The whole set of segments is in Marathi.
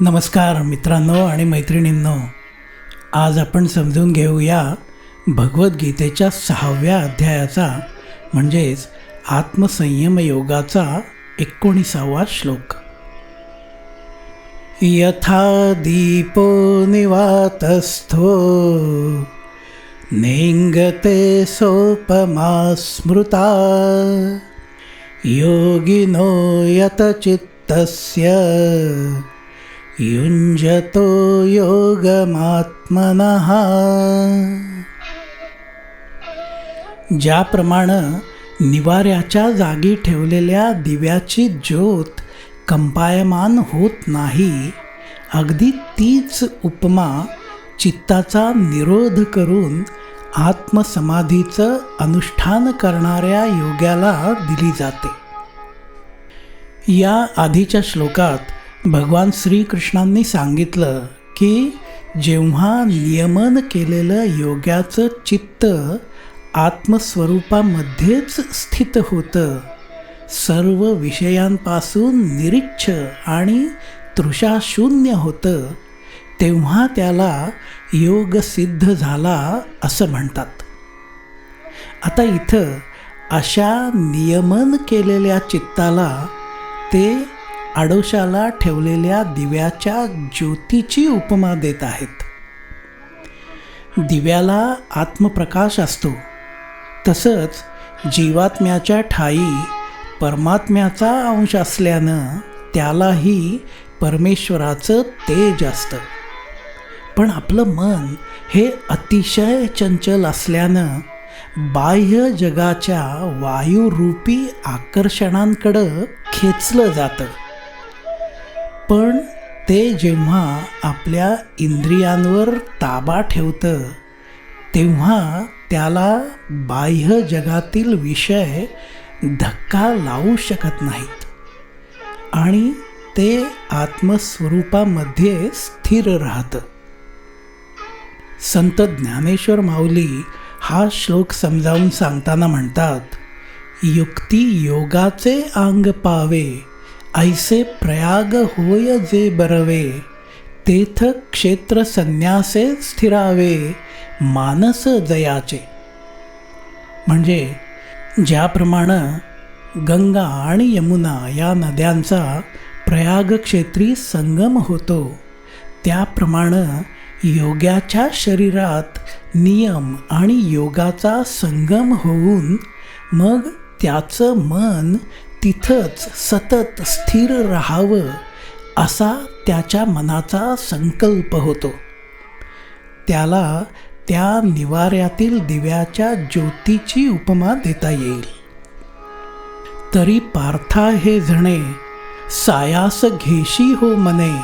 नमस्कार मित्रांनो आणि मैत्रिणींनो आज आपण समजून घेऊया भगवद्गीतेच्या सहाव्या अध्यायाचा म्हणजेच आत्मसंयम योगाचा एकोणीसावा श्लोक. यथा दीपो निवातस्थो नेङ्गते सोपमा स्मृता योगिनो यतचित्तस्य। युञ्जतो योगमात्मनः। ज्याप्रमाणे निवाऱ्याच्या जागी ठेवलेल्या दिव्याची ज्योत कंपायमान होत नाही अगदी तीच उपमा चित्ताचा निरोध करून आत्मसमाधीचं अनुष्ठान करणाऱ्या योग्याला दिली जाते. या आधीच्या श्लोकात भगवान श्रीकृष्णांनी सांगितलं की जेव्हा नियमन केलेलं योग्याचं चित्त आत्मस्वरूपामध्येच स्थित होतं सर्व विषयांपासून निरीच्छ आणि तृषाशून्य होतं तेव्हा त्याला योग सिद्ध झाला असं म्हणतात. आता इथं अशा नियमन केलेल्या चित्ताला ते आडोशाला ठेवलेल्या दिव्याच्या ज्योतीची उपमा देत आहेत. दिव्याला आत्मप्रकाश असतो. तसंच जीवात्म्याच्या ठाई परमात्म्याचा अंश असल्यानं त्यालाही परमेश्वराचं तेज असतं. पण आपलं मन हे अतिशय चंचल असल्यानं बाह्य जगाच्या वायुरूपी आकर्षणांकडं खेचलं जातं. पण ते जेव्हा आपल्या इंद्रियांवर ताबा ठेवतं तेव्हा त्याला बाह्य जगातील विषय धक्का लावू शकत नाहीत. आणि ते आत्मस्वरूपामध्ये स्थिर राहतं. संत ज्ञानेश्वर माऊली हा श्लोक समजावून सांगताना म्हणतात युक्ती योगाचे अंग पावे ऐसे प्रयाग होय जे बरवे तेथ क्षेत्र संन्यासे स्थिरावे मानस जयाचे. म्हणजे ज्याप्रमाणे गंगा आणि यमुना या नद्यांचा प्रयाग क्षेत्री संगम होतो त्याप्रमाणे योग्याच्या शरीरात नियम आणि योगाचा संगम होऊन मग त्याचं मन तिथंच सतत स्थिर राहावं असा त्याच्या मनाचा संकल्प होतो. त्याला त्या निवाऱ्यातील दिव्याच्या ज्योतीची उपमा देता येईल. तरी पार्था हे जणे सायास घेशी हो मने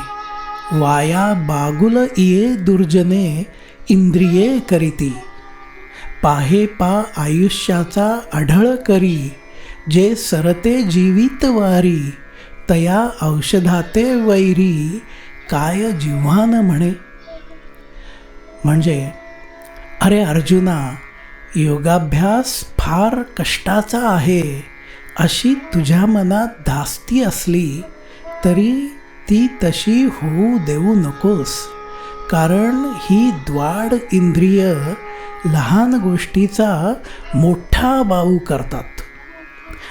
वाया बागुल इये दुर्जने इंद्रिये करीती. पाहे पा आयुष्याचा आढळ करी जे सरते जीवित वारी तया औषधाते वैरी काय जिव्हान म्हणे. म्हणजे अरे अर्जुना योगाभ्यास फार कष्टाचा आहे अशी तुझ्या मनात धास्ती असली तरी ती तशी होऊ देऊ नकोस. कारण ही द्वाड इंद्रिय लहान गोष्टीचा मोठा बाऊ करतात.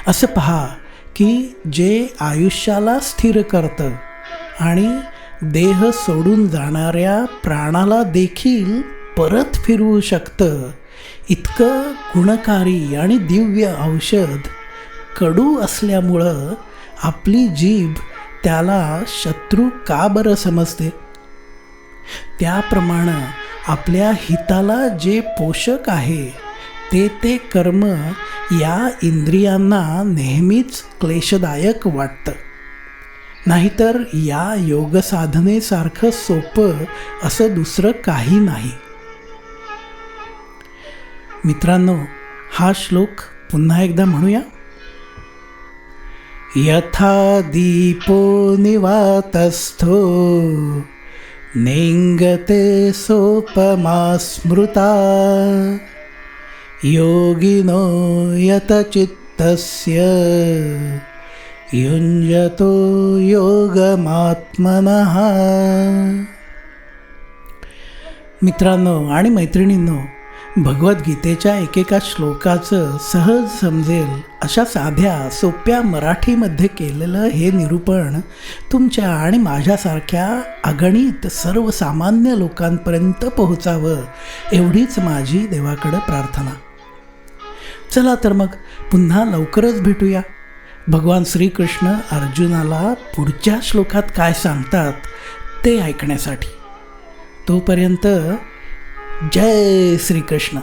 असं पहा की जे आयुष्याला स्थिर करतं आणि देह सोडून जाणाऱ्या प्राणाला देखील परत फिरवू शकतं इतकं गुणकारी आणि दिव्य औषध कडू असल्यामुळं आपली जीभ त्याला शत्रू का बरं समजते? त्याप्रमाणे आपल्या हिताला जे पोषक आहे ते ते कर्म या इंद्रियांना नेहमीच क्लेशदायक वाटतं. नाहीतर या योगसाधनेसारखं सोपं असं दुसरं काही नाही. मित्रांनो हा श्लोक पुन्हा एकदा म्हणूया. यथा दीपो निवातस्थो नेङ्गते सोपमा स्मृता योगिनो यतचित्तस्य युञ्जतो योगमात्मनः। मित्रांनो आणि मैत्रिणींनो भगवद्गीतेच्या एकेका श्लोकाचं सहज समजेल अशा साध्या सोप्या मराठीमध्ये केलेलं हे निरूपण तुमच्या आणि माझ्यासारख्या अगणित सर्वसामान्य लोकांपर्यंत पोहोचावं एवढीच माझी देवाकडं प्रार्थना. चला तर मग पुन्हा लवकरच भेटूया. भगवान श्रीकृष्ण अर्जुनाला पुढच्या श्लोकात काय सांगतात ते ऐकण्यासाठी. तोपर्यंत जय श्रीकृष्ण.